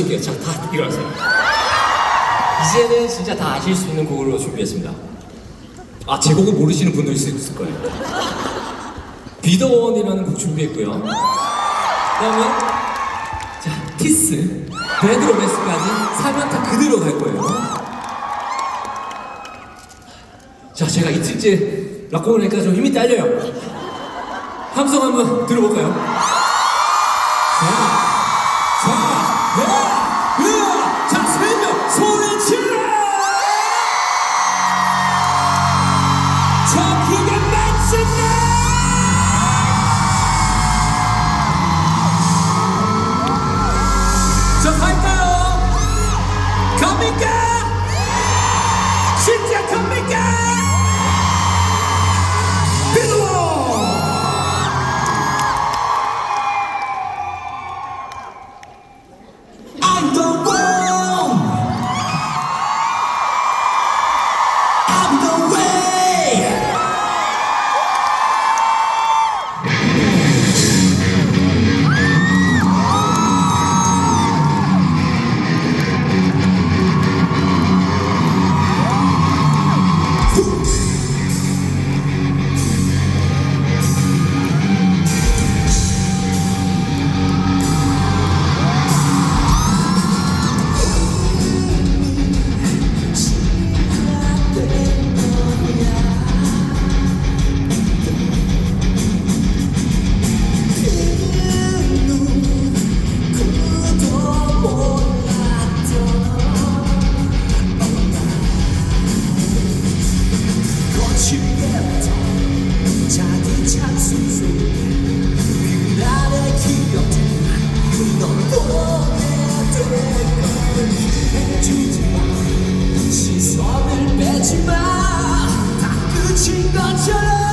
밀어붙일게요. 자, 다 일어나세요. 이제는 진짜 다 아실 수 있는 곡으로 준비했습니다. 아, 제 곡을 모르시는 분도 있을 있을 거예요. 비더원이라는 곡 준비했고요. 그 다음에, 자, 키스, 배드 로맨스까지 3연타 그대로 갈 거예요. 자, 제가 이틀째 락곡을 하니까 좀 힘이 딸려요. 함성 한번 들어볼까요? 시선을 빼지 마 다 끝인 것처럼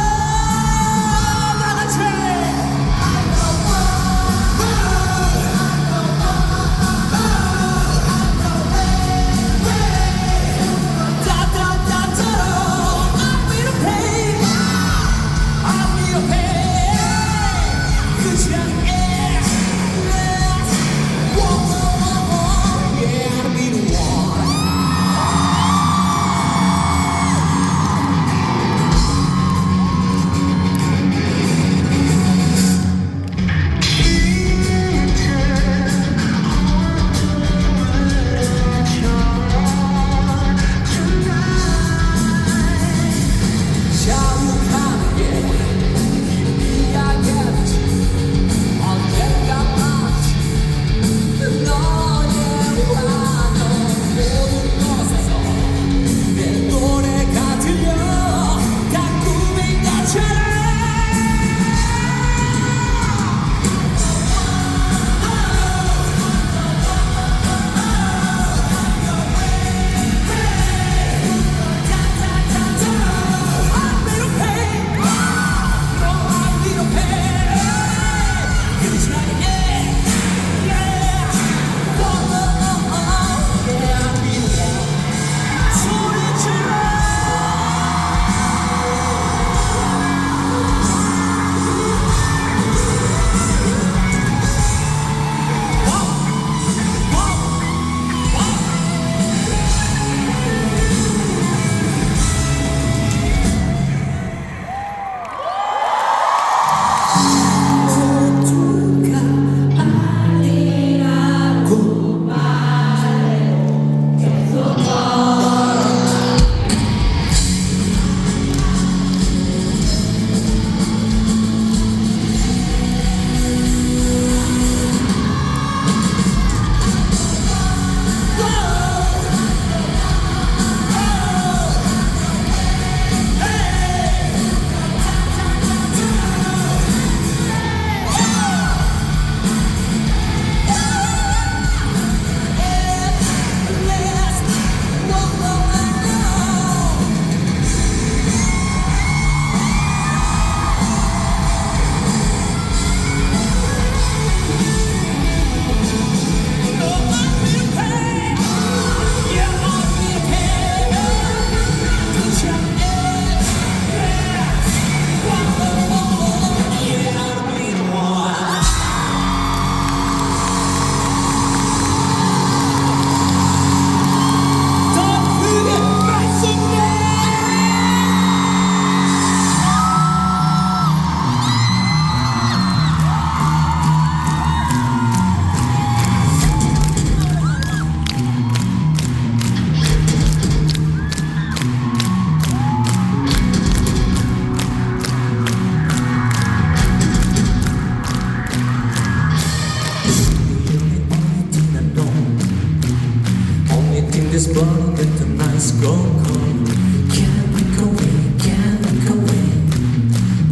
this bottle that the nights go cold. Can't look away, can't look away.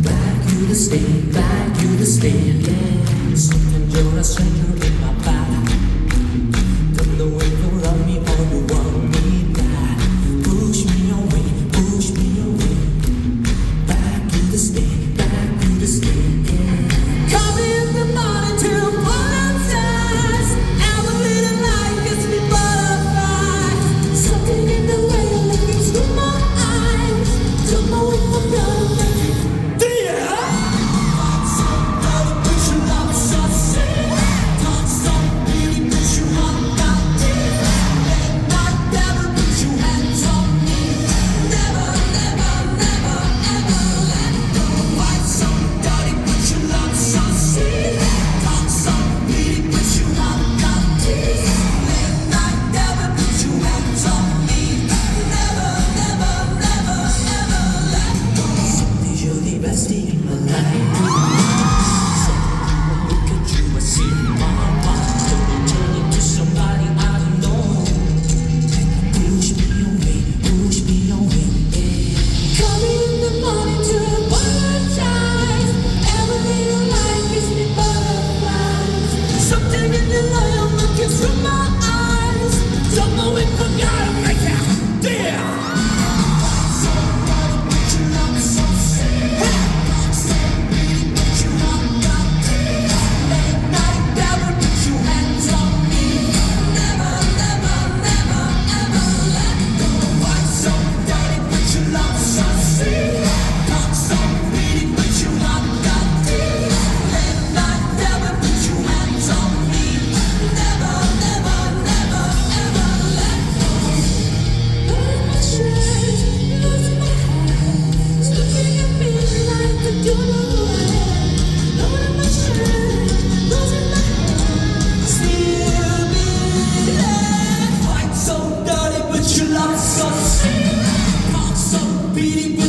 Back you to stay, back you to stay. Yeah. Something you're a stranger in beating,